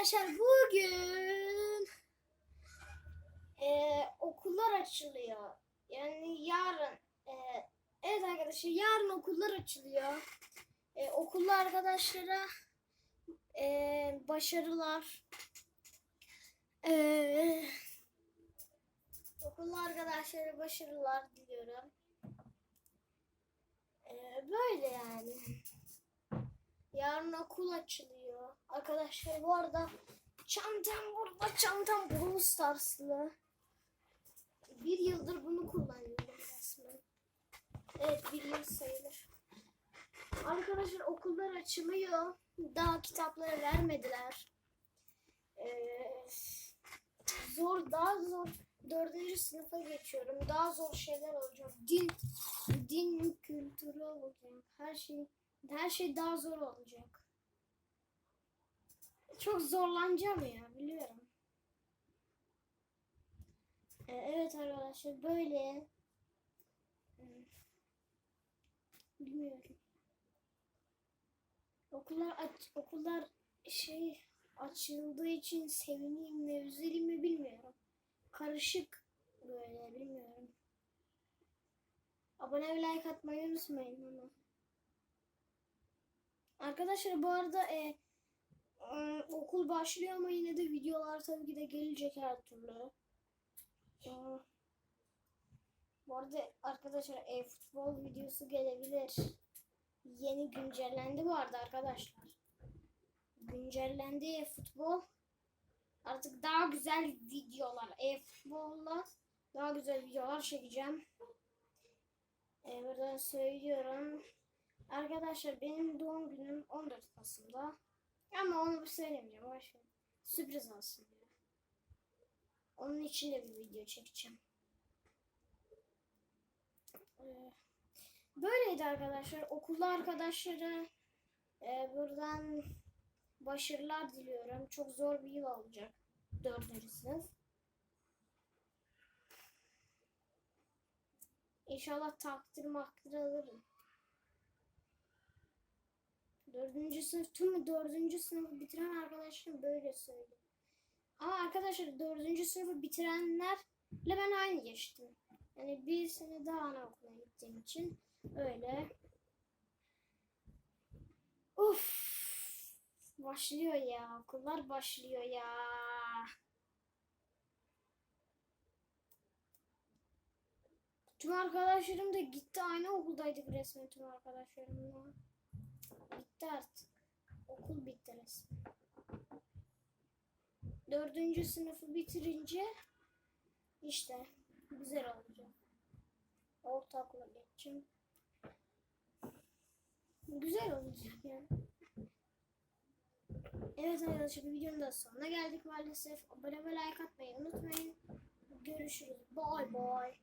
arkadaşlar bugün e, okullar açılıyor. Yani yarın e, evet arkadaşlar yarın okullar açılıyor. E, okullu arkadaşlara e, başarılar. E, okullu arkadaşlara başarılar diliyorum. E, böyle yani. Yarın okul açılıyor. Arkadaşlar bu arada çantam burada. Çantam Brawl Stars'lı. Bir yıldır bunu kullanıyorum resmen. Evet bir yıl sayılır. Arkadaşlar okullar açılıyor. Daha kitapları vermediler. Ee, zor daha zor. Dördüncü sınıfa geçiyorum. Daha zor şeyler olacak. Din, din kültürü olacak. Her şey her şey daha zor olacak. Çok zorlanacağım ya biliyorum. Ee, evet arkadaşlar böyle. Bilmiyorum. Okullar aç, okullar şey açıldığı için sevineyim mi üzüleyim mi bilmiyorum. Karışık böyle bilmiyorum. Abone ve like atmayı unutmayın. Arkadaşlar bu arada e, e, okul başlıyor ama yine de videolar tabii ki de gelecek her türlü. Bu arada arkadaşlar e, futbol videosu gelebilir. Yeni güncellendi bu arada arkadaşlar. Güncellendi e, futbol. Artık daha güzel videolar e futbolla daha güzel videolar çekeceğim. E, buradan söylüyorum. Arkadaşlar benim doğum günüm 14 Kasım'da. Ama onu bir söylemeyeceğim. Boş. Sürpriz olsun. ya. Onun için de bir video çekeceğim. Ee, Böyleydi arkadaşlar. Okulda arkadaşlara e, buradan başarılar diliyorum. Çok zor bir yıl olacak. Dördüncü sınıf. İnşallah takdir makdir alırım. Dördüncü sınıf tüm dördüncü sınıfı bitiren arkadaşlarım böyle söylüyor. Ama arkadaşlar dördüncü sınıfı bitirenlerle ben aynı geçtim. Yani bir sene daha anaokuluna gittiğim için öyle. Uf, başlıyor ya okullar başlıyor ya. Tüm arkadaşlarım da gitti aynı okuldaydık resmen tüm arkadaşlarımla. Okul bitti. Dördüncü sınıfı bitirince işte güzel olacak. Ortaokula geçeceğim. Güzel olacak yani. Evet arkadaşlar bir videonun da sonuna geldik maalesef. Abone ve like atmayı unutmayın. Görüşürüz. Bye bye.